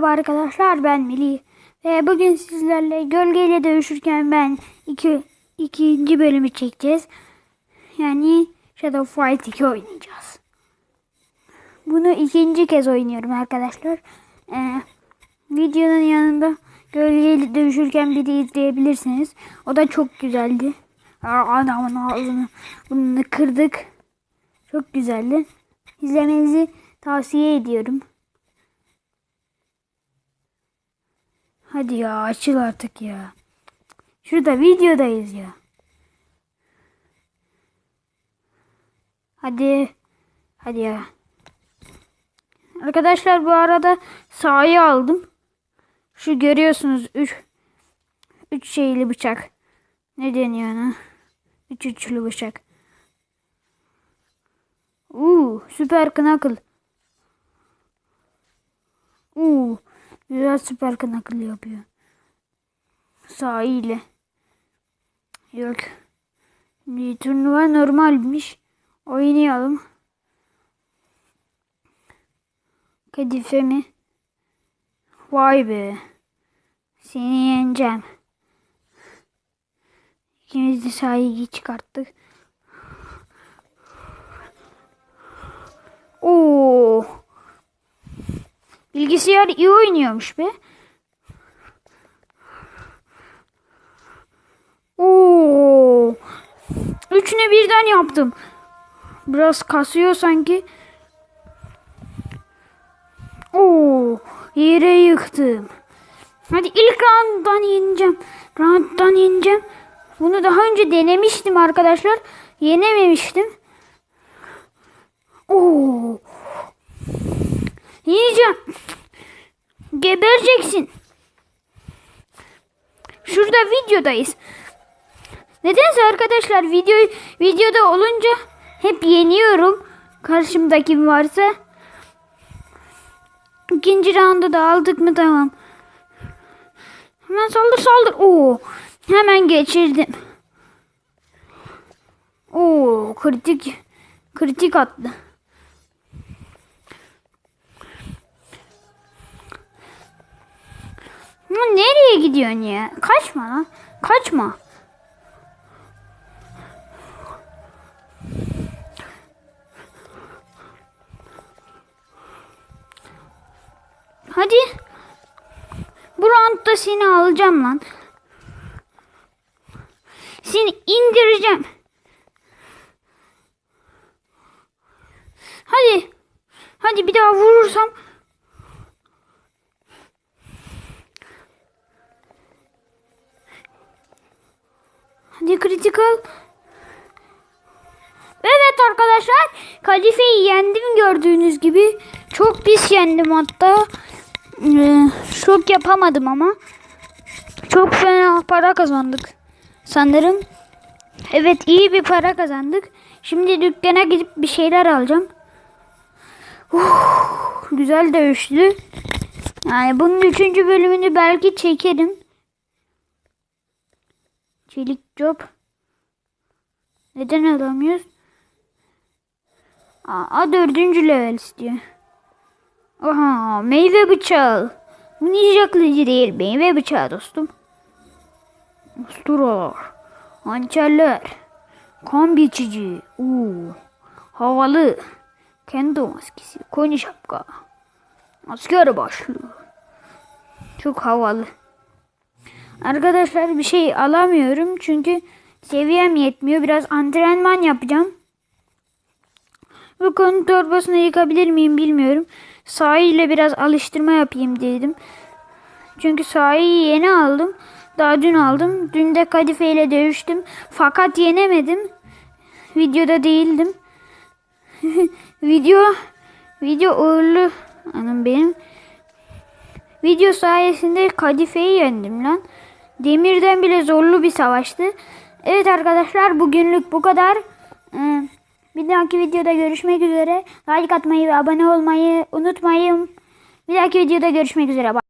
Merhaba arkadaşlar ben Melih ve bugün sizlerle gölgeyle dövüşürken ben iki, ikinci bölümü çekeceğiz. Yani Shadow Fight 2 oynayacağız. Bunu ikinci kez oynuyorum arkadaşlar. Ee, videonun yanında gölgeyle dövüşürken bir de izleyebilirsiniz. O da çok güzeldi. Adamın ağzını bunu kırdık. Çok güzeldi. İzlemenizi tavsiye ediyorum. Hadi ya açıl artık ya. Şurada videodayız ya. Hadi. Hadi ya. Arkadaşlar bu arada sahayı aldım. Şu görüyorsunuz 3 3 şeyli bıçak. Ne deniyor ona? 3 üç üçlü bıçak. Uuu süper knuckle. Uuu güzel süper knuckle yapıyor. Sahile. Yok. Şimdi turnuva normalmiş. Oynayalım. Kadife mi? Vay be. Seni yeneceğim. İkimiz de sahayı çıkarttık. Oo. Bilgisayar iyi oynuyormuş be. Oo. Üçünü birden yaptım. Biraz kasıyor sanki. Oo. Yere yıktım. Hadi ilk rounddan yeneceğim. Rounddan yeneceğim. Bunu daha önce denemiştim arkadaşlar. Yenememiştim. Oo. Yiyeceğim. Gebereceksin. Şurada videodayız. Nedense arkadaşlar video videoda olunca hep yeniyorum. Karşımda kim varsa. İkinci roundu da aldık mı tamam. Hemen saldır saldır. Oo. Hemen geçirdim. Oo kritik kritik attı. Ama nereye gidiyorsun ya? Kaçma lan. Kaçma. Hadi. Bu roundda seni alacağım lan. Seni indireceğim. Hadi. Hadi bir daha vurursam Hadi critical. Evet arkadaşlar. Kalifeyi yendim gördüğünüz gibi. Çok pis yendim hatta. Ee, şok yapamadım ama. Çok fena para kazandık. Sanırım. Evet iyi bir para kazandık. Şimdi dükkana gidip bir şeyler alacağım. Uh, güzel dövüştü. Yani bunun üçüncü bölümünü belki çekerim. Çelik job. Neden alamıyoruz? Aa, dördüncü level istiyor. Aha meyve bıçağı. Bu ninja kılıcı değil meyve bıçağı dostum. Usturalar. Hançerler. Kan biçici. Uuu. Havalı. Kendo maskesi. Koni şapka. Asker başlığı. Çok havalı. Arkadaşlar bir şey alamıyorum çünkü seviyem yetmiyor. Biraz antrenman yapacağım. Bu konu torbasını yıkabilir miyim bilmiyorum. Sahile biraz alıştırma yapayım dedim. Çünkü sahayı yeni aldım. Daha dün aldım. Dün de Kadife ile dövüştüm. Fakat yenemedim. Videoda değildim. video video uğurlu anam benim. Video sayesinde Kadife'yi yendim lan. Demirden bile zorlu bir savaştı. Evet arkadaşlar bugünlük bu kadar. Ee, bir dahaki videoda görüşmek üzere. Like atmayı ve abone olmayı unutmayın. Bir dahaki videoda görüşmek üzere.